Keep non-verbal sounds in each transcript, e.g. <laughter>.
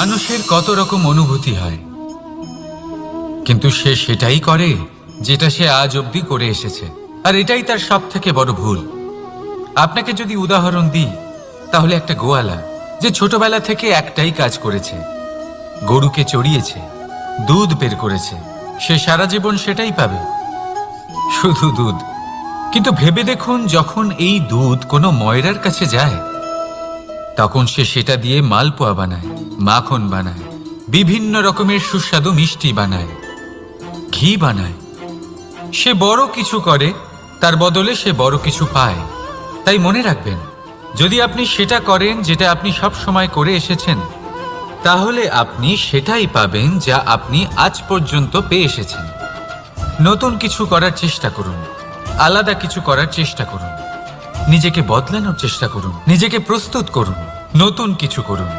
মানুষের কত রকম অনুভূতি হয়। কিন্তু সে সেটাই করে যেটা সে আজ অবধি করে এসেছে। আর এটাই তার সব থেকে বড় ভুল। আপনাকে যদি উদাহরণ দিই, তাহলে একটা গোয়ালা যে ছোটবেলা থেকে একটাই কাজ করেছে, গরুকে চড়িয়েছে, দুধ বের করেছে, সে সারা জীবন সেটাই পাবে। শুধু দুধ। কিন্তু ভেবে দেখুন, যখন এই দুধ কোনো ময়রার কাছে যায়, তখন সে সেটা দিয়ে মালপোয়া বানায়। মাখন বানায়, বিভিন্ন রকমের সুস্বাদু মিষ্টি বানায়, ঘি বানায়। সে বড় কিছু করে, তার বদলে সে বড় কিছু পায়। তাই মনে রাখবেন, যদি আপনি সেটা করেন যেটা আপনি সব সময় করে এসেছেন, তাহলে আপনি সেটাই পাবেন যা আপনি আজ পর্যন্ত পেয়ে এসেছেন। নতুন কিছু করার চেষ্টা করুন, আলাদা কিছু করার চেষ্টা করুন, নিজেকে বদলানোর চেষ্টা করুন, নিজেকে প্রস্তুত করুন, নতুন কিছু করুন।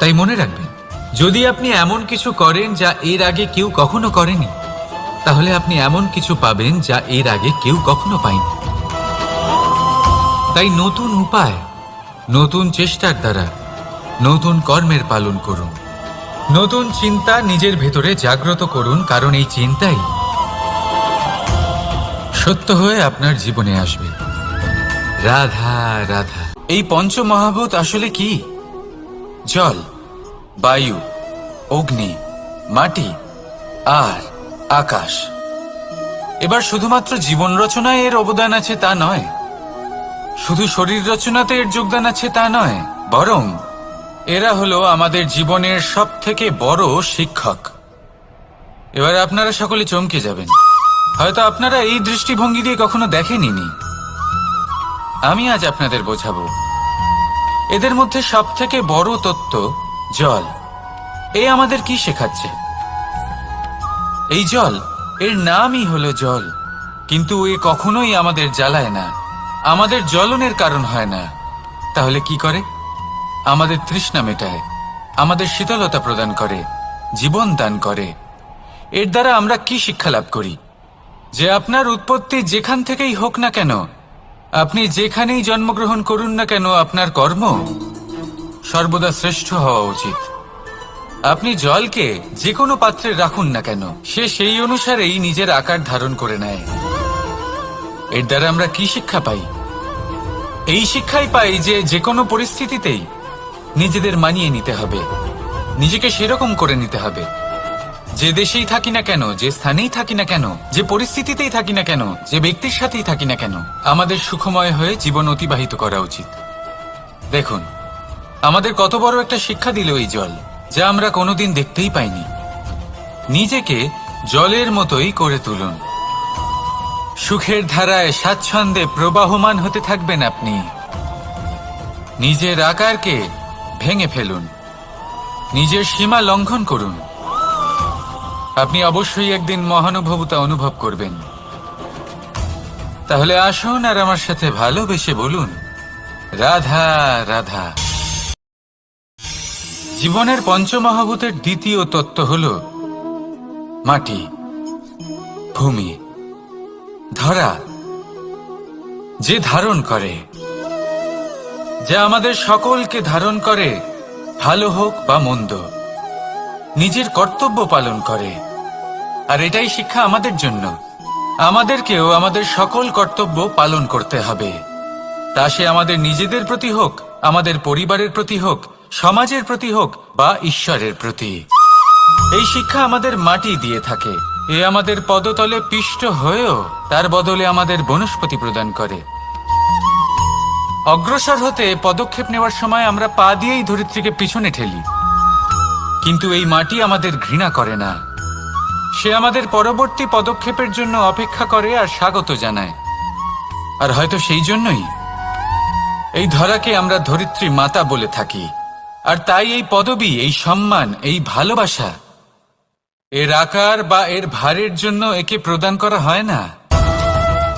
তাই মনে রাখবেন, যদি আপনি এমন কিছু করেন যা এর আগে কেউ কখনো করেনি, তাহলে আপনি এমন কিছু পাবেন যা এর আগে কেউ কখনো পায়নি। তাই নতুন উপায়, নতুন চেষ্টার দ্বারা নতুন কর্মের পালন করুন। নতুন চিন্তা নিজের ভেতরে জাগ্রত করুন, কারণ এই চিন্তাই সত্য হয়ে আপনার জীবনে আসবে। রাধা রাধা। এই পঞ্চমহাভূত আসলে কি? জল, বায়ু, অগ্নি, মাটি, আর আকাশ। এবার শুধুমাত্র জীবন রচনায় এর অবদান আছে তা নয়, শুধু শরীর রচনাতে এর যোগদান আছে তা নয়, বরং এরা হলো আমাদের জীবনের সব থেকে বড় শিক্ষক। এবার আপনারা সকলে চমকে যাবেন। হয়তো আপনারা এই দৃষ্টিভঙ্গি দিয়ে কখনো দেখেনি আমি আজ আপনাদের বোঝাবো। এদের মধ্যে সব থেকে বড় তত্ত্ব জল। এ আমাদের কি শেখাচ্ছে? এই জল, এর নামই হলো জল। কিন্তু এ কখনোই আমাদের জ্বালায় না। আমাদের জ্বলনের কারণ হয় না। তাহলে কি করে? আমাদের তৃষ্ণা মেটায়। আমাদের শীতলতা প্রদান করে। জীবন দান করে। এর দ্বারা আমরা কি শিক্ষা লাভ করি? যে আপনার উৎপত্তি যেখান থেকেই হোক না কেন আপনি যেখানেই জন্মগ্রহণ করুন না কেন, আপনার কর্ম সর্বদা শ্রেষ্ঠ হওয়া উচিত। আপনি জলকে যে কোনো পাত্রে রাখুন না কেন, সে সেই অনুসারেই নিজের আকার ধারণ করে নেয়। এর দ্বারা আমরা কি শিক্ষা পাই? এই শিক্ষাই পাই যে যে কোনো পরিস্থিতিতেই নিজেদের মানিয়ে নিতে হবে, নিজেকে সেরকম করে নিতে হবে। যে দেশেই থাকি না কেন, যে স্থানেই থাকি না কেন, যে পরিস্থিতিতেই থাকি না কেন, যে ব্যক্তির সাথেই থাকি না কেন, আমাদের সুখময় হয়ে জীবন অতিবাহিত করা উচিত। দেখুন, আমাদের কত বড় একটা শিক্ষা দিল এই জল, যা আমরা কোনোদিন দেখতেই পাইনি। নিজেকে জলের মতোই করে তুলুন। সুখের ধারায় স্বাচ্ছন্দ্যে প্রবাহমান হতে থাকবেন আপনি। নিজের আকারকে ভেঙে ফেলুন। নিজের সীমা লঙ্ঘন করুন। আপনি অবশ্যই একদিন মহানুভবতা অনুভব করবেন। তাহলে আসুন আর আমার সাথে ভালোবেসে বলুন, রাধা রাধা। জীবনের পঞ্চমহাভূতের দ্বিতীয় তত্ত্ব হল মাটি, ভূমি, ধরা, যে ধারণ করে। যা আমাদের সকলকে ধারণ করে, ভালো হোক বা মন্দ, নিজের কর্তব্য পালন করে। আর এটাই শিক্ষা আমাদের জন্য। আমাদেরকেও আমাদের সকল কর্তব্য পালন করতে হবে। তা সে আমাদের নিজেদের প্রতি হোক, আমাদের পরিবারের প্রতি হোক, সমাজের প্রতি হোক বা ঈশ্বরের প্রতি। এই শিক্ষা আমাদের মাটি দিয়ে থাকে। এ আমাদের পদতলে পিষ্ট হয়েও তার বদলে আমাদের বনস্পতি প্রদান করে। অগ্রসর হতে পদক্ষেপ নেওয়ার সময় আমরা পা দিয়েই ধরিত্রীকে পিছনে ঠেলি। কিন্তু এই মাটি আমাদের ঘৃণা করে না। সে আমাদের পরবর্তী পদক্ষেপের জন্য অপেক্ষা করে আর স্বাগত জানায়। আর হয়তো সেই জন্যই এই ধরাকে আমরা ধরিত্রী মাতা বলে থাকি। আর তাই এই পদবি, এই সম্মান, এই ভালোবাসা, এর আকার বা এর ভারের জন্য একে প্রদান করা হয় না।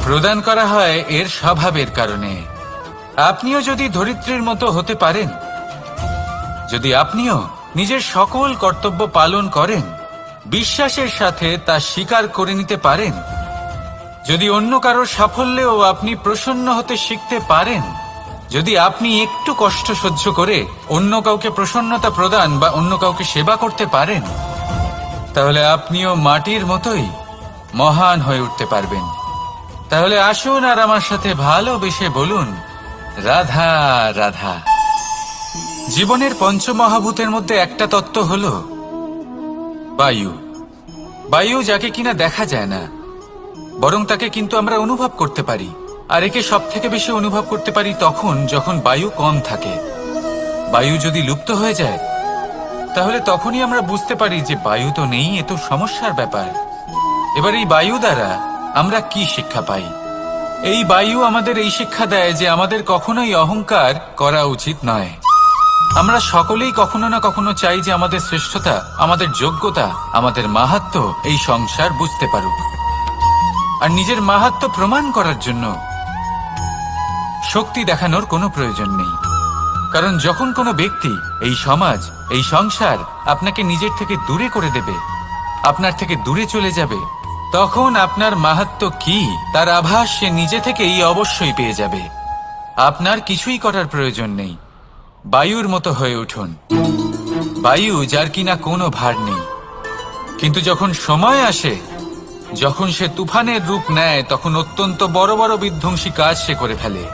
প্রদান করা হয় এর স্বভাবের কারণে। আপনিও যদি ধরিত্রীর মতো হতে পারেন, যদি আপনিও নিজের সকল কর্তব্য পালন করেন বিশ্বাসের সাথে তা স্বীকার করে নিতে পারেন। যদি অন্য কারোর সাফল্যেও আপনি প্রসন্ন হতে শিখতে পারেন, যদি আপনি একটু কষ্ট সহ্য করে অন্য কাউকে প্রসন্নতা প্রদান বা অন্য কাউকে সেবা করতে পারেন, তাহলে আপনিও মাটির মতোই মহান হয়ে উঠতে পারবেন। তাহলে আসুন আর আমার সাথে ভালোবেসে বলুন, রাধা রাধা। জীবনের পঞ্চমহাভূতের মধ্যে একটা তত্ত্ব হল বায়ু। বায়ু যাকে কিনা দেখা যায় না। বরং তাকে কিন্তু আমরা অনুভব করতে পারি। আর একে সব থেকে বেশি অনুভব করতে পারি তখন যখন বায়ু কম থাকে। বায়ু যদি লুপ্ত হয়ে যায়, তাহলে তখনই আমরা বুঝতে পারি যে বায়ু তো নেই, এ তো সমস্যার ব্যাপার। এবার এই বায়ু দ্বারা আমরা কি শিক্ষা পাই? এই বায়ু আমাদের এই শিক্ষা দেয় যে আমাদের কখনোই অহংকার করা উচিত নয়। আমরা সকলেই কখনো না কখনো চাই যে আমাদের শ্রেষ্ঠতা, আমাদের যোগ্যতা, আমাদের মাহাত্ম এই সংসার বুঝতে পারুক। আর নিজের মাহাত্ম প্রমাণ করার জন্য শক্তি দেখানোর কোনো প্রয়োজন নেই। কারণ যখন কোনো ব্যক্তি এই সমাজ, এই সংসার আপনাকে নিজের থেকে দূরে করে দেবে, আপনার থেকে দূরে চলে যাবে, তখন আপনার মাহাত্ম কি, তার আভাস সে নিজে থেকেই অবশ্যই পেয়ে যাবে। আপনার কিছুই করার প্রয়োজন নেই। বায়ুর মতো হয়ে উঠুন। বায়ু যার কিনা কোনো ভার নেই। কিন্তু যখন সময় আসে, যখন সে তুফানের রূপ নেয়, তখন অত্যন্ত বড় বড় বিধ্বংসী কাজ সে করে ফেলে।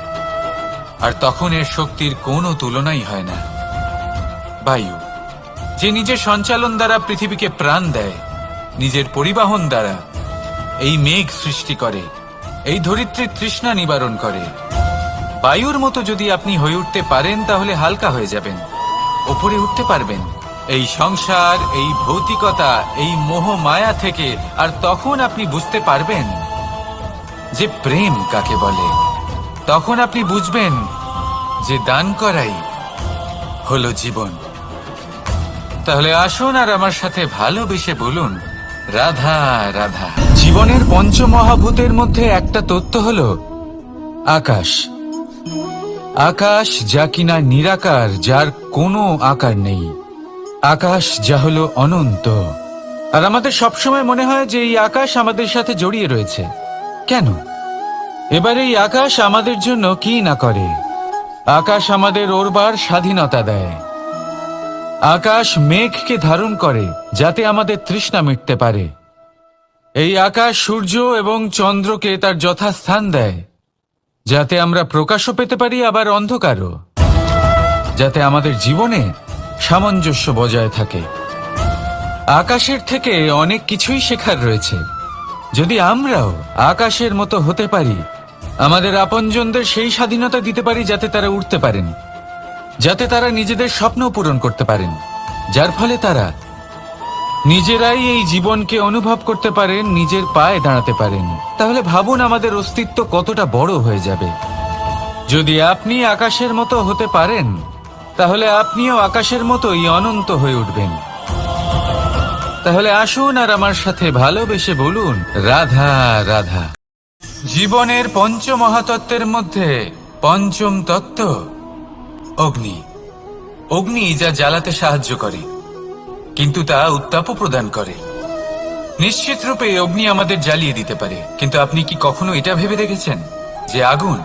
আর তখন এর শক্তির কোনো তুলনাই হয় না। বায়ু, যে নিজের সঞ্চালন দ্বারা পৃথিবীকে প্রাণ দেয়, নিজের পরিবাহন দ্বারা, এই মেঘ সৃষ্টি করে, এই ধরিত্রীর তৃষ্ণা নিবারণ করে। বায়ুর মতো যদি আপনি হয়ে উঠতে পারেন, তাহলে হালকা হয়ে যাবেন। ওপরে উঠতে পারবেন। এই সংসার, এই ভৌতিকতা, এই মোহ মায়া থেকে আর তখন আপনি বুঝতে পারবেন যে প্রেম কাকে বলে। তখন আপনি বুঝবেন যে দান করাই হলো জীবন। তাহলে আসুন আর আমার সাথে ভালোবেসে বলুন, রাধা রাধা। জীবনের পঞ্চমহাভূতের মধ্যে একটা তত্ত্ব হলো আকাশ। আকাশ যা কিনা নিরাকার, যার কোনো আকার নেই। আকাশ যা হলো অনন্ত। আর আমাদের সবসময় মনে হয় যে এই আকাশ আমাদের সাথে জড়িয়ে রয়েছে। কেন? এবার এই আকাশ আমাদের জন্য কি না করে? আকাশ আমাদের ওরবার স্বাধীনতা দেয়। আকাশ মেঘকে ধারণ করে, যাতে আমাদের তৃষ্ণা মিটতে পারে। এই আকাশ সূর্য এবং চন্দ্রকে তার যথাস্থান দেয়। যাতে আমরা প্রকাশও পেতে পারি, আবার অন্ধকারও। যাতে আমাদের জীবনে সামঞ্জস্য বজায় থাকে। আকাশের থেকে অনেক কিছুই শেখার রয়েছে। যদি আমরাও আকাশের মতো হতে পারি, আমাদের আপনজনদের সেই স্বাধীনতা দিতে পারি যাতে তারা উঠতে পারেন। যাতে তারা নিজেদের স্বপ্ন পূরণ করতে পারেন। যার ফলে তারা নিজেরাই এই জীবনকে অনুভব করতে পারেন, নিজের পায়ে দাঁড়াতে পারেন। তাহলে ভাবুন আমাদের অস্তিত্ব কতটা বড় হয়ে যাবে। যদি আপনি আকাশের মতো হতে পারেন, তাহলে আপনিও আকাশের মতোই অনন্ত হয়ে উঠবেন। তাহলে আসুন আর আমার সাথে ভালোবেসে বলুন, রাধা রাধা। জীবনের পঞ্চ মহাতত্ত্বের মধ্যে পঞ্চম তত্ত্ব, অগ্নি। অগ্নি যা জ্বালাতে সাহায্য করে। কিন্তু তা উত্তাপও প্রদান করে। নিশ্চিত রূপে অগ্নি আমাদের জ্বালিয়ে দিতে পারে। কিন্তু আপনি কি কখনো এটা ভেবে দেখেছেন? যে আগুন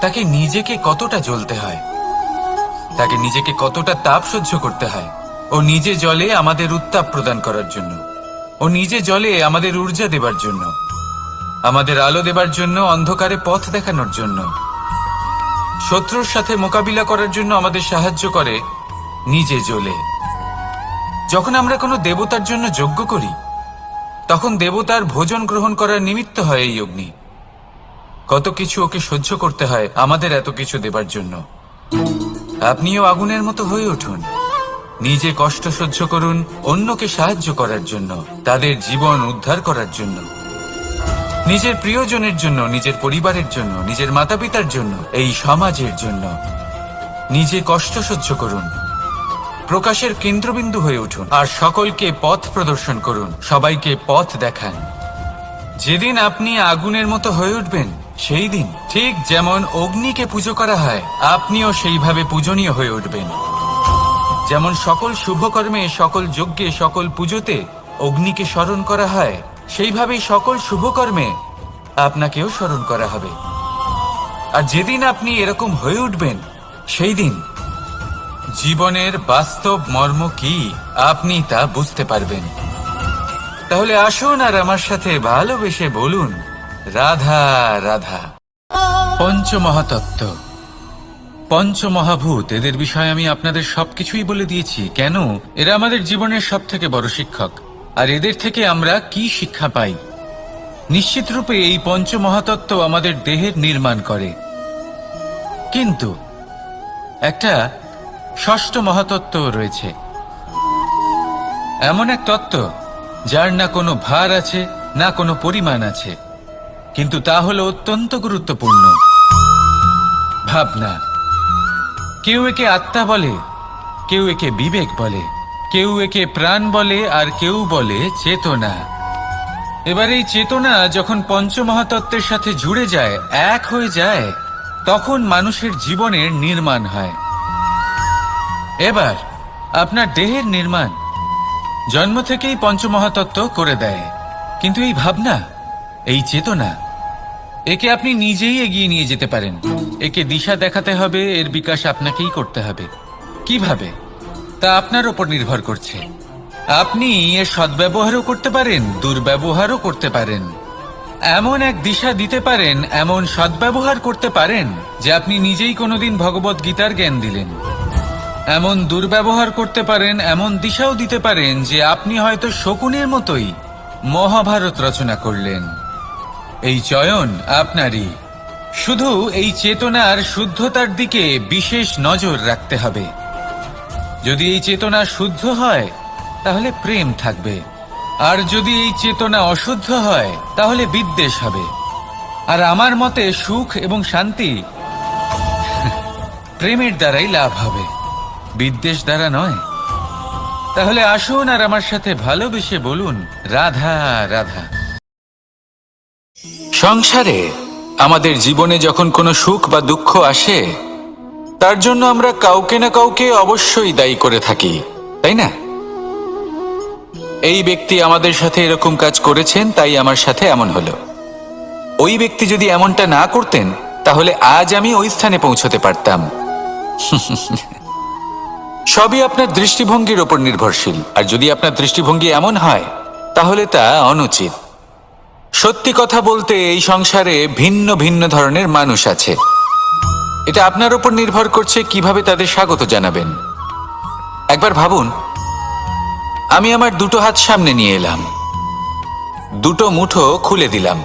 তাকে নিজেকে কতটা জ্বলতে হয়? তাকে নিজেকে কতটা তাপ সহ্য করতে হয়? ও নিজে জলে আমাদের উত্তাপ প্রদান করার জন্য। ও নিজে জলে আমাদের ঊর্জা দেবার জন্য। আমাদের আলো দেবার জন্য, অন্ধকারে পথ দেখানোর জন্য। শত্রুর সাথে মোকাবিলা করার জন্য আমাদের সাহায্য করে নিজে জ্বলে। যখন আমরা কোনো দেবতার জন্য যজ্ঞ করি, তখন দেবতার ভোজন গ্রহণ করার নিমিত্ত হয় এই অগ্নি। কত কিছু ওকে সহ্য করতে হয় আমাদের এত কিছু দেবার জন্য। আপনিও আগুনের মতো হয়ে উঠুন। নিজে কষ্ট সহ্য করুন অন্যকে সাহায্য করার জন্য, তাদের জীবন উদ্ধার করার জন্য। নিজের প্রিয়জনের জন্য, নিজের পরিবারের জন্য, নিজের মাতা পিতার জন্য, এই সমাজের জন্য। নিজে কষ্ট সহ্য করুন। প্রকাশের কেন্দ্রবিন্দু হয়ে উঠুন আর সকলকে পথ প্রদর্শন করুন। সবাইকে পথ দেখান। যেদিন আপনি আগুনের মতো হয়ে উঠবেন, সেই দিন ঠিক যেমন অগ্নিকে পুজো করা হয়, আপনিও সেইভাবে পূজনীয় হয়ে উঠবেন। যেমন সকল শুভকর্মে, সকল যজ্ঞে, সকল পুজোতে অগ্নিকে স্মরণ করা হয়, সেইভাবেই সকল শুভকর্মে আপনাকেও স্মরণ করা হবে। আর যেদিন আপনি এরকম হয়ে উঠবেন, সেই দিন জীবনের বাস্তব মর্ম কি আপনি তা বুঝতে পারবেন। তাহলে আসুন আর আমার সাথে ভালোবেসে বলুন, রাধা রাধা। পঞ্চমহাতত্ত্ব। পঞ্চমহাভূত, এদের বিষয়ে আমি আপনাদের সবকিছুই বলে দিয়েছি। কেন? এরা আমাদের জীবনের সব থেকে বড় শিক্ষক। আর এদের থেকে আমরা কি শিক্ষা পাই? নিশ্চিত রূপে এই পঞ্চমহাতত্ত্ব আমাদের দেহের নির্মাণ করে। কিন্তু একটা ষষ্ঠ মহাতত্ত্ব রয়েছে। এমন এক তত্ত্ব, যার না কোনো ভার আছে, না কোনো পরিমাণ আছে। কিন্তু তা হলো অত্যন্ত গুরুত্বপূর্ণ। ভাবনা। কেউ একে আত্মা বলে, কেউ একে বিবেক বলে, কেউ একে প্রাণ বলে, আর কেউ বলে চেতনা। এবার এই চেতনা যখন পঞ্চমহাতত্ত্বের সাথে জুড়ে যায়, এক হয়ে যায়, তখন মানুষের জীবনের নির্মাণ হয়। এবার, আপনার দেহের নির্মাণ। জন্ম থেকেই পঞ্চমহাতত্ত্ব করে দেয়। কিন্তু এই ভাবনা, এই চেতনা, একে আপনি নিজেই এগিয়ে নিয়ে যেতে পারেন। একে দিশা দেখাতে হবে, এর বিকাশ আপনাকেই করতে হবে। কীভাবে? তা আপনার ওপর নির্ভর করছে। আপনি এর সদ্ব্যবহারও করতে পারেন, দুর্ব্যবহারও করতে পারেন। এমন এক দিশা দিতে পারেন, এমন সদ্ব্যবহার করতে পারেন, যে আপনি নিজেই কোনোদিন ভগবত গীতার জ্ঞান দিলেন। এমন দুর্ব্যবহার করতে পারেন, এমন দিশাও দিতে পারেন যে আপনি হয়তো শকুনের মতোই মহাভারত রচনা করলেন। এই চয়ন আপনারই। শুধু এই চেতনার শুদ্ধতার দিকে বিশেষ নজর রাখতে হবে। যদি এই চেতনা শুদ্ধ হয়, তাহলে প্রেম থাকবে। আর যদি এই চেতনা অশুদ্ধ হয়, তাহলে বিদ্বেষ হবে। আর আমার মতে সুখ এবং শান্তি <laughs> প্রেমের দ্বারাই লাভ হবে। বিদ্বেষ দ্বারা নয়। তাহলে আসুন আর আমার সাথে ভালোবেসে বলুন, রাধা রাধা। সংসারে আমাদের জীবনে যখন কোনো সুখ বা দুঃখ আসে, তার জন্য আমরা কাউকে না কাউকে অবশ্যই দায়ী করে থাকি, তাই না? এই ব্যক্তি আমাদের সাথে এরকম কাজ করেছেন, তাই আমার সাথে এমন হলো। ওই ব্যক্তি যদি এমনটা না করতেন, তাহলে আজ আমি ওই স্থানে পৌঁছতে পারতাম। <laughs> সবই আপনার দৃষ্টিভঙ্গির ওপর নির্ভরশীল। আর যদি আপনার দৃষ্টিভঙ্গি এমন হয়, তাহলে তা অনুচিত। সত্যি কথা বলতে, এই সংসারে ভিন্ন ভিন্ন ধরনের মানুষ আছে। এটা আপনার উপর নির্ভর করছে কীভাবে তাদের স্বাগত জানাবেন। একবার ভাবুন, আমি আমার দুটো হাত সামনে নিয়ে এলাম। দুটো মুঠো খুলে দিলাম।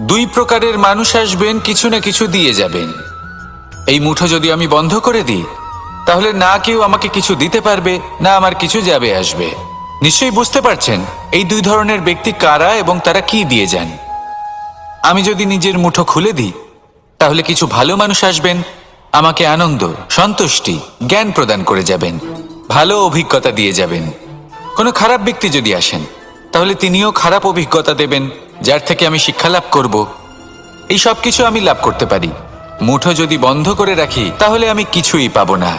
দুই প্রকারের মানুষ আসবেন, কিছু না কিছু দিয়ে যাবেন। এই মুঠো যদি আমি বন্ধ করে দিই তাহলে না কেউ আমাকে কিছু দিতে পারবে, না আমার কিছু যাবে আসবে। নিশ্চয়ই বুঝতে পারছেন, এই দুই ধরনের ব্যক্তি কারা এবং তারা কি দিয়ে যান। আমি যদি নিজের মুঠো খুলে দিই, তাহলে কিছু ভালো মানুষ আসবেন, আমাকে আনন্দ, সন্তুষ্টি, জ্ঞান প্রদান করে যাবেন, ভালো অভিজ্ঞতা দিয়ে যাবেন। কোনো খারাপ ব্যক্তি যদি আসেন, তাহলে তিনিও খারাপ অভিজ্ঞতা দেবেন, যার থেকে আমি শিক্ষা লাভ করব। এই সব কিছু আমি লাভ করতে পারি। মুঠো যদি বন্ধ করে রাখি, তাহলে আমি কিছুই পাবো না।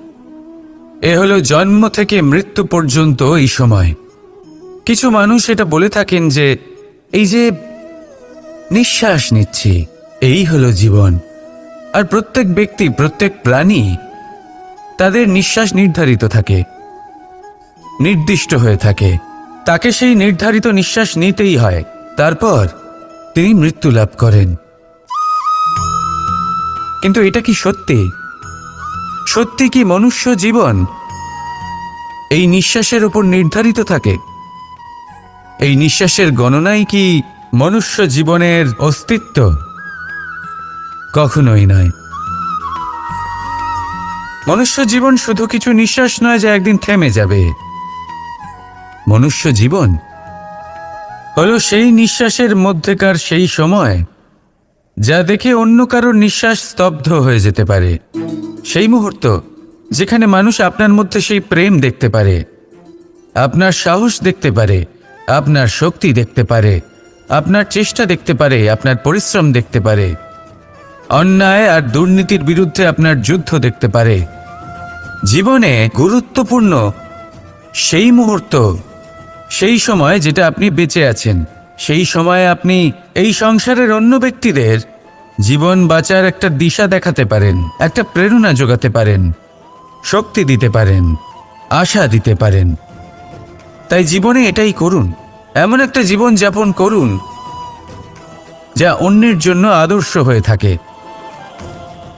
এ হলো জন্ম থেকে মৃত্যু পর্যন্ত এই সময়। কিছু মানুষ এটা বলে থাকেন যে, এই যে নিঃশ্বাস নিচ্ছি, এই হলো জীবন। আর প্রত্যেক ব্যক্তি, প্রত্যেক প্রাণী তাদের নিঃশ্বাস নির্ধারিত থাকে, নির্দিষ্ট হয়ে থাকে। তাকে সেই নির্ধারিত নিঃশ্বাস নিতেই হয়। তারপর তিনি মৃত্যু লাভ করেন। কিন্তু এটা কি সত্যি? সত্যি কি মনুষ্য জীবন? এই নিঃশ্বাসের উপর নির্ধারিত থাকে। এই নিঃশ্বাসের গণনাই কি মনুষ্য জীবনের অস্তিত্ব? কখনোই নয়। মনুষ্য জীবন শুধু কিছু নিঃশ্বাস নয় যে একদিন থেমে যাবে। মনুষ্য জীবন হলো সেই নিঃশ্বাসের মধ্যেকার সেই সময় যা দেখে অন্য কারোর নিঃশ্বাস স্তব্ধ হয়ে যেতে পারে। সেই মুহূর্ত যেখানে মানুষ আপনার মধ্যে সেই প্রেম দেখতে পারে, আপনার সাহস দেখতে পারে, আপনার শক্তি দেখতে পারে, আপনার চেষ্টা দেখতে পারে, আপনার পরিশ্রম দেখতে পারে, অন্যায় আর দুর্নীতির বিরুদ্ধে আপনার যুদ্ধ দেখতে পারে। জীবনে গুরুত্বপূর্ণ সেই মুহূর্ত, সেই সময় যেটা আপনি বেঁচে আছেন, সেই সময়ে আপনি এই সংসারের অন্য ব্যক্তিদের জীবন বাঁচার একটা দিশা দেখাতে পারেন, একটা প্রেরণা যোগাতে পারেন, শক্তি দিতে পারেন, আশা দিতে পারেন। তাই জীবনে এটাই করুন, এমন একটা জীবন যাপন করুন, যা অন্যের জন্য আদর্শ হয়ে থাকে।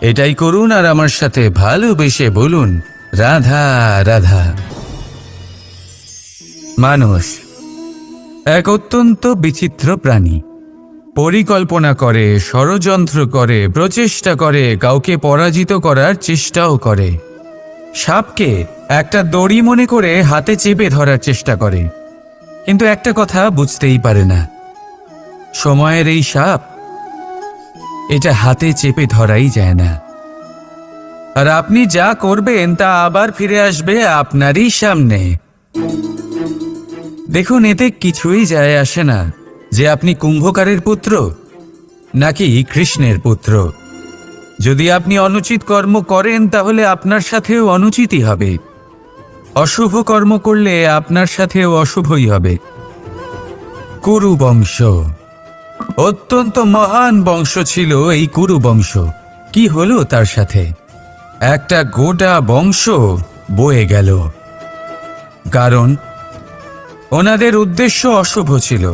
এটাই করুন আর আমার সাথে ভালোবেসে বলুন, রাধা রাধা। মানুষ, এক অত্যন্ত বিচিত্র প্রাণী। পরিকল্পনা করে, ষড়যন্ত্র করে, প্রচেষ্টা করে, কাউকে পরাজিত করার চেষ্টাও করে। সাপকে একটা দড়ি মনে করে হাতে চেপে ধরার চেষ্টা করে। কিন্তু একটা কথা বুঝতেই পারে না। সময়ের এই সাপ এটা হাতে চেপে ধরাই যায় না। আর আপনি যা করবেন তা আবার ফিরে আসবে আপনারই সামনে। দেখুন, এতে কিছুই যায় আসে না। যে আপনি কুম্ভকারের পুত্র, নাকি কৃষ্ণের পুত্র? যদি আপনি অনুচিত কর্ম করেন, তাহলে আপনার সাথেও অনুচিতই হবে। অশুভ কর্ম করলে আপনার সাথেও অশুভই হবে। কুরু বংশ অত্যন্ত মহান বংশ ছিল এই কুরু বংশ কি হলো তার সাথে? একটা গোটা বংশ বয়ে গেল। কারণ, ওনাদের উদ্দেশ্য অশুভ ছিল।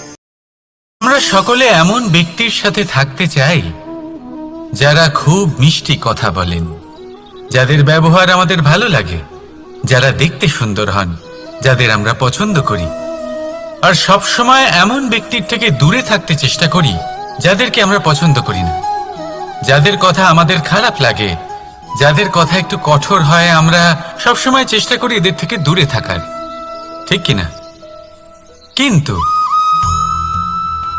আমরা সকলে এমন ব্যক্তির সাথে থাকতে চাই, যারা খুব মিষ্টি কথা বলেন, যাদের ব্যবহার আমাদের ভালো লাগে, যারা দেখতে সুন্দর হন, যাদের আমরা পছন্দ করি। আর সব সময় এমন ব্যক্তির থেকে দূরে থাকতে চেষ্টা করি, যাদেরকে আমরা পছন্দ করি না। যাদের কথা আমাদের খারাপ লাগে, যাদের কথা একটু কঠোর হয়, আমরা সব সময় চেষ্টা করি এদের থেকে দূরে থাকার। ঠিক কিনা? কিন্তু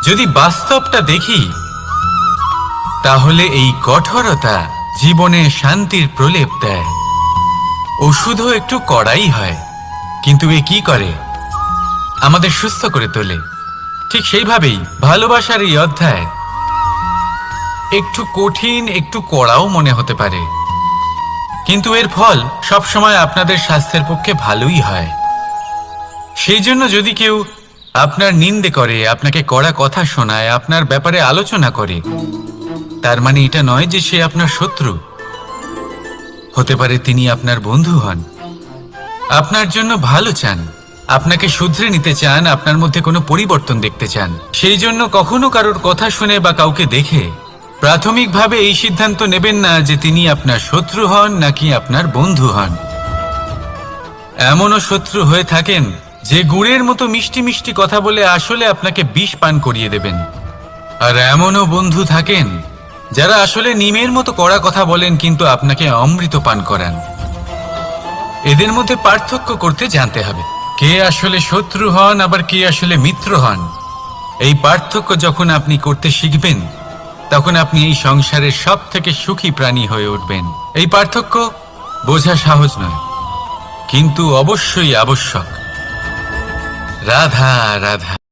যদি বাস্তবটা দেখি, তাহলে এই কঠোরতা জীবনে শান্তির প্রলেপ দেয়। ওষুধও একটু কড়াই হয়, কিন্তু এ কি করে? আমাদের সুস্থ করে তোলে। ঠিক সেইভাবেই ভালোবাসার এই অধ্যায়। একটু কঠিন, একটু কড়াও মনে হতে পারে। কিন্তু এর ফল সবসময় আপনাদের স্বাস্থ্যের পক্ষে ভালোই হয়। সেই জন্য যদি কেউ আপনার নিন্দে করে, আপনাকে কড়া কথা শোনায়, আপনার ব্যাপারে আলোচনা করে। তার মানে এটা নয় যে সে আপনার শত্রু। হতে পারে তিনি আপনার বন্ধু হন। আপনার জন্য ভালো চান। আপনাকে শুধরে নিতে চান, আপনার মধ্যে কোনো পরিবর্তন দেখতে চান। সেই জন্য কখনো কারোর কথা শুনে বা কাউকে দেখে প্রাথমিকভাবে এই সিদ্ধান্ত নেবেন না যে তিনি আপনার শত্রু হন নাকি আপনার বন্ধু হন। এমনও শত্রু হয়ে থাকেন যে গুড়ের মতো মিষ্টি মিষ্টি কথা বলে আসলে আপনাকে বিষ পান করিয়ে দেবেন। আর এমনও বন্ধু থাকেন, যারা আসলে নিমের মতো কড়া কথা বলেন কিন্তু আপনাকে অমৃত পান করান। এদের মধ্যে পার্থক্য করতে জানতে হবে, কে আসলে শত্রু হন, আবার কে আসলে মিত্র হন। এই পার্থক্য যখন আপনি করতে শিখবেন, তখন আপনি এই সংসারের সব থেকে সুখী প্রাণী হয়ে উঠবেন। এই পার্থক্য বোঝা সহজ নয়, কিন্তু অবশ্যই আবশ্যক। রাধা রাধা।